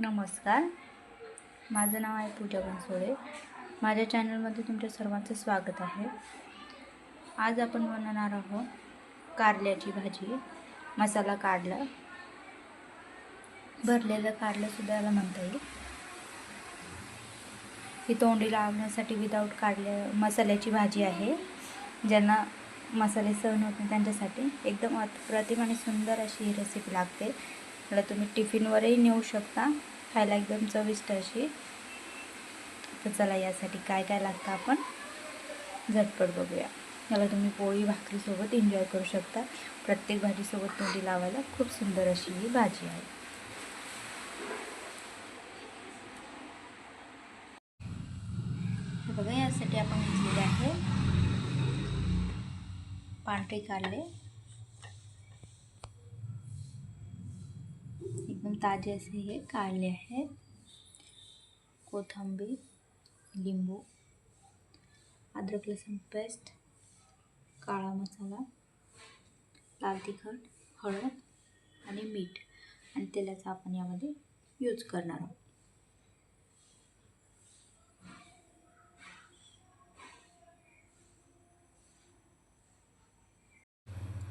नमस्कार. माझं नाव आहे पूजा बनसोळे माझ्या चॅनलमध्ये तुमच्या सर्वांचं स्वागत आहे. आज आपण बनवणार आहोत कारल्याची भाजी मसाला कारला. भरलेलं कारलंसुद्धा याला म्हणता येईल. ही तोंडी लावण्यासाठी विदाऊट कारल्या मसाल्याची भाजी आहे. ज्यांना मसाले सहन होत नाही त्यांच्यासाठी एकदम अप्रतिम आणि सुंदर अशी ही रेसिपी लागते. त्याला तुम्ही टिफिनवरही नेऊ शकता. खायला एकदम चविष्ट अशी. तर चला यासाठी काय काय लागतं आपण? झटपट बघूया. याला तुम्ही पोळी भाकरीसोबत एन्जॉय करू शकता. प्रत्येक भाजीसोबत तोंडी लावायला खूप सुंदर अशी ही भाजी आहे. बघा यासाठी आपण घेतलेले आहे पांढरे कारले एकदम ताजे असे हे काढले आहेत. कोथिंबीर लिंबू अद्रक लसूण पेस्ट काळा मसाला लाल तिखट हळद आणि मीठ. आणि तेलाचा आपण यामध्ये यूज करणार आहोत.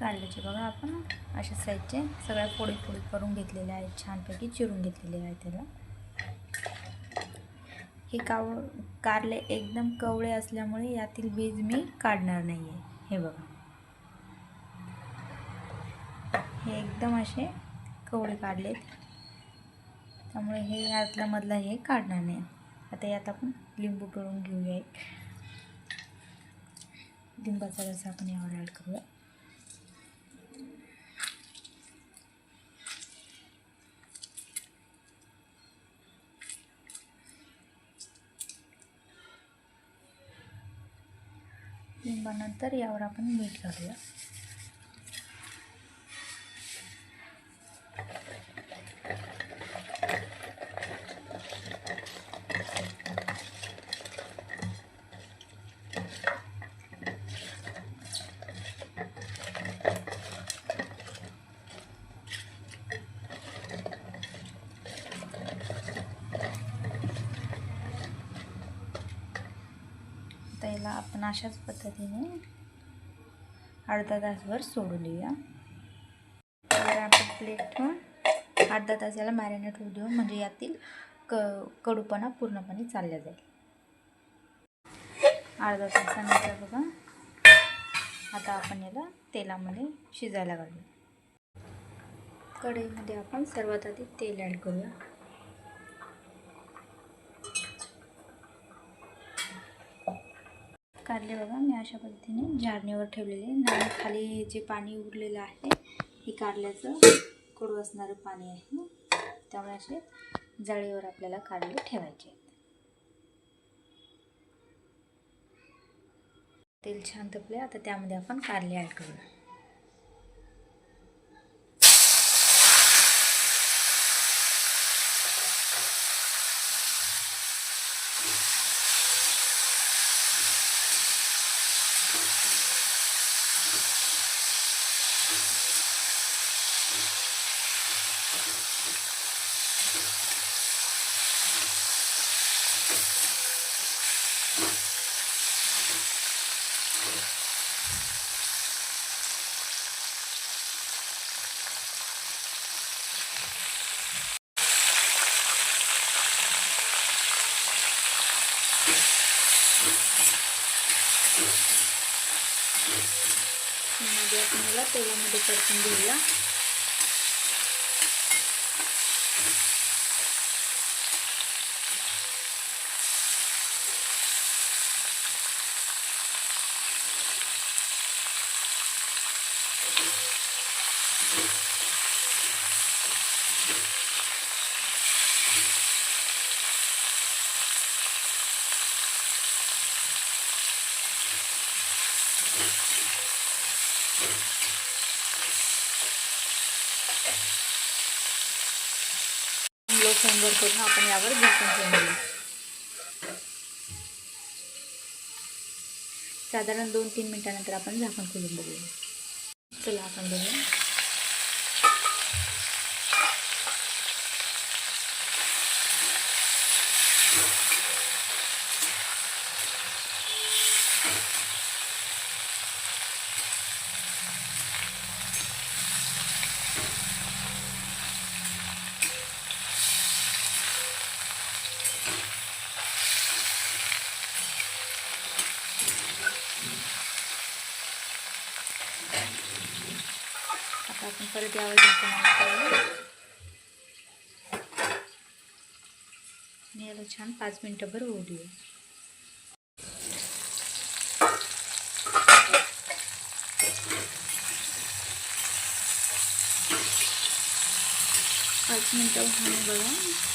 तांदळाचे बघा आपण अशा साईजचे सगळ्या पोळी पोळी करून घेतलेल्या आहेत छानपैकी चिरून घेतलेले आहे त्याला. हे काव कारले एकदम कवळे असल्यामुळे यातील बीज मी काढणार नाही आहे हे बघा. हे एकदम असे कवळे काढलेत त्यामुळे हे यातला मधला हे काढणार नाही. आता यात आपण लिंबू पिळून घेऊया एक. लिंबाचा रस आपण यावर ॲड करूया. लिंबानंतर यावर आपण मीठ घालूया. आपण अशाच पद्धतीने अर्धा तासभर सोडून देऊया. तर आपण प्लेट ठेवून अर्धा तास याला मॅरिनेट होऊ देऊ म्हणजे यातील क कडूपणा पूर्णपणे चालला जाईल. अर्धा तासानंतर बघा आता आपण याला तेलामध्ये शिजायला घालू कढईमध्ये आपण सर्वात आधी तेल ॲड करूया. काढले बघा मी अशा पद्धतीने जारणीवर ठेवलेले आणि खाली जे पाणी उरलेलं आहे हे कारल्याचं कडू असणारं पाणी आहे. त्यामुळे असे जाळीवर आपल्याला कारले ठेवायचे आहेत. तेल छान तपले आता त्यामध्ये आपण कारले ॲड करूया त्यामध्ये आपण याला तेलामध्ये परतून घेऊया लो फ्लेमवर करून आपण यावर झाकण ठेवून देऊ साधारण दोन तीन मिनटानंतर आपण झाकण खोलून बघूया. चला आपण बघूया. परत यावर झाकण आणि याला छान पाच मिनटंभर होऊ देऊ पाच मिनटं होणे बघा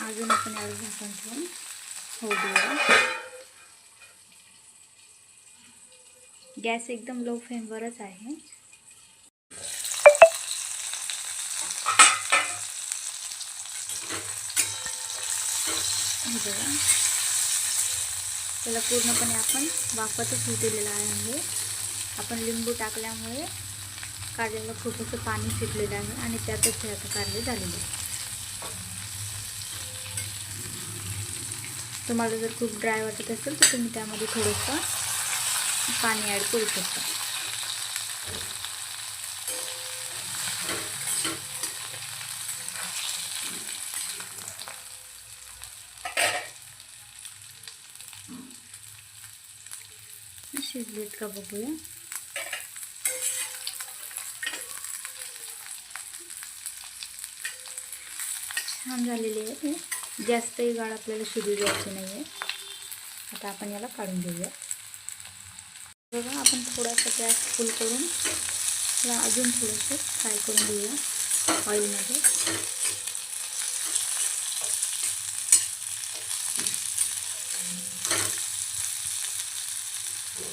अजून आपण याला झाकण ठेवून होऊ देऊया गॅस एकदम लो फ्लेमवरच आहे. बघा. त्याला पूर्णपणे आपण वाफतच होऊ दिलेलं आहे. आपण लिंबू टाकल्यामुळे कारल्याला खूपच पाणी सुटलेलं आहे आणि त्यातच हे आता कारले झालेले आहे तुम्हाला जर खूप ड्राय वाटत असेल तर तुम्ही त्यामध्ये थोडंसं पाणी ॲड करू शकता. शिजलेत का बघूया. छान झालेली आहे जास्तही गाळ आपल्याला शिजू द्यायची नाही आहे आता आपण याला काढून घेऊया. बघा आपण थोडासा गॅस फुल करून याला अजून थोडंसं फ्राय करून घेऊया ऑइलमध्ये.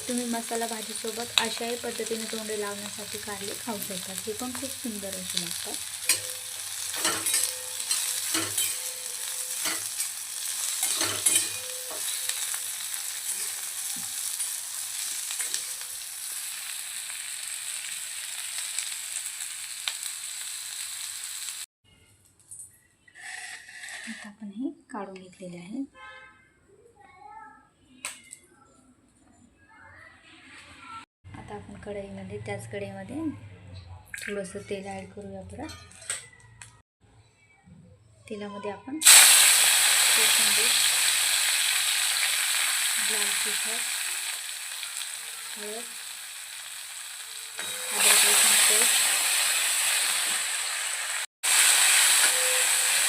तुम्ही मसाला भाजीसोबत अशाही पद्धतीने तोंडे लावण्यासाठी कारले खाऊ शकतात हे पण खूप सुंदर असे लागतात आता आपण हे काढून घेतलेले आहे आता आपण कढईमध्ये त्याच कढईमध्ये थोडंसं तेल ॲड करूया परत. तेलामध्ये आपण कोथिंबीर लाल तिखट हळद अद्रक लसूण पेस्ट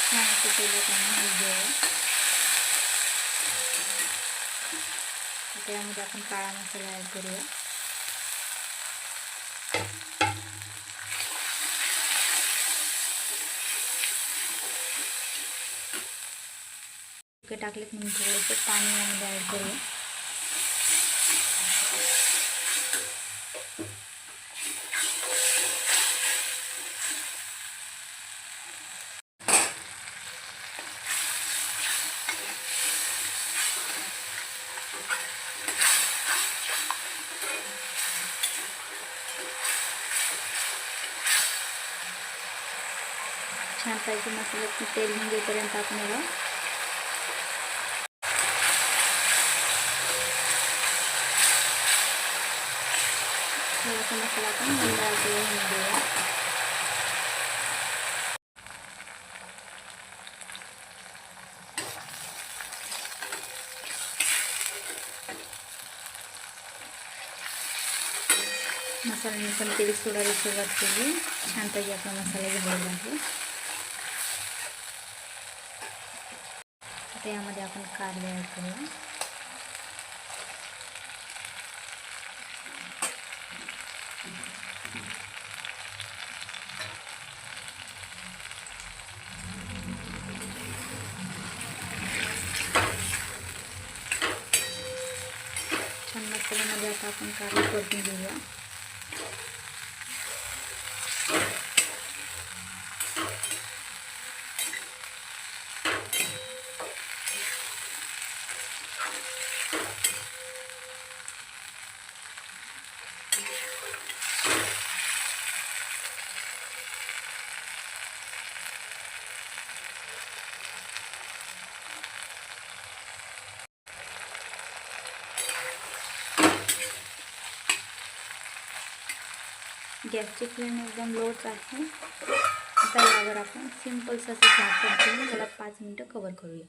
छान असं तेलात आणून तर यामध्ये आपण काळा मसाला ॲड करूया. टाकलेत म्हणून थोडंसं पाणी यामध्ये ॲड करूया. छानपैकी मसाल्यात तेल निघेपर्यंत आपण याला थोडासा मसाला आपण मंदाचे देऊया म्हणजे मसाल्याने पण तेल सोडायला सुरुवात केली. छानपैकी आपला मसाला झालेला आहे. आता यामध्ये आपण कारले ॲड करूया छान मसाल्यामध्ये आता आपण कारले परतून घेऊया गॅसची फ्लेम एकदम लोच आहे. त्यावर आपण सिम्पलचं असं झाकण ठेवून त्याला पाच मिनटं कवर करूया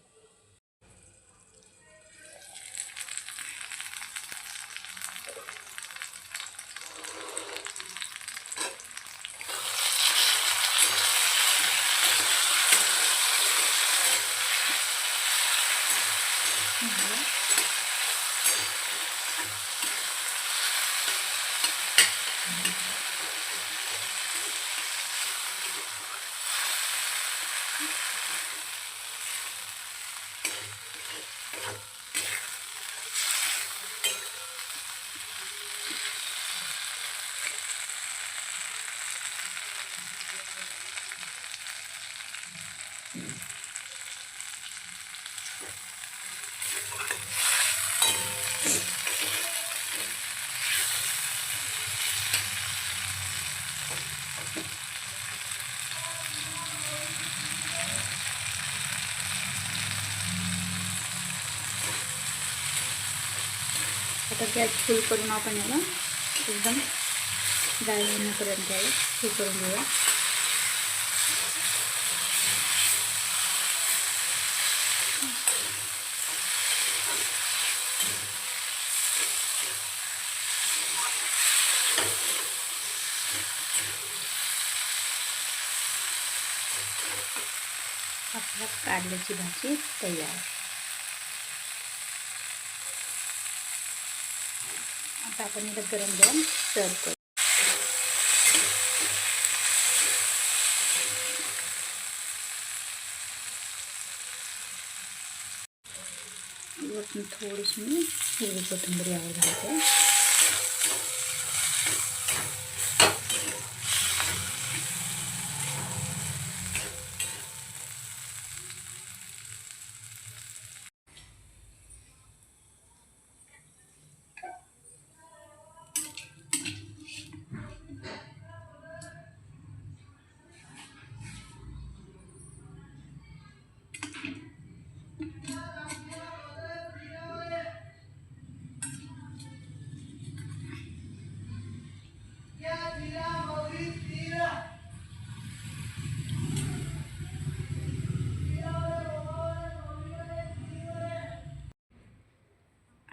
झालं. आता गॅस फुल करून आपण याला एकदम डाळ येण्यापर्यंत याला हे करून घेऊया. आपल्या कारल्याची भाजी तयार. आपण इथं गरम गरम सर्व करू वरतून थोडीशी मी हिरवी कोथिंबीर यावर घालते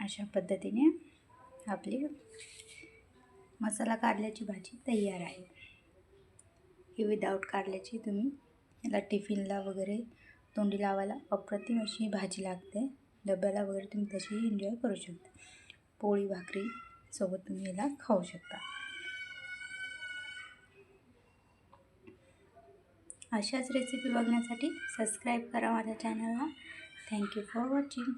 अशा पद्धतीने आपली मसाला कारल्याची भाजी तयार आहे. ही विदाऊट कारल्याची तुम्ही याला टिफिनला वगैरे तोंडी लावायला अप्रतिम अशी भाजी लागते. डब्याला वगैरे तुम्ही तशीही एन्जॉय करू शकता. पोळी भाकरी सोबत तुम्ही याला खाऊ शकता. अशाच रेसिपी बघण्यासाठी सबस्क्राईब करा माझ्या चॅनलला थँक्यू फॉर वॉचिंग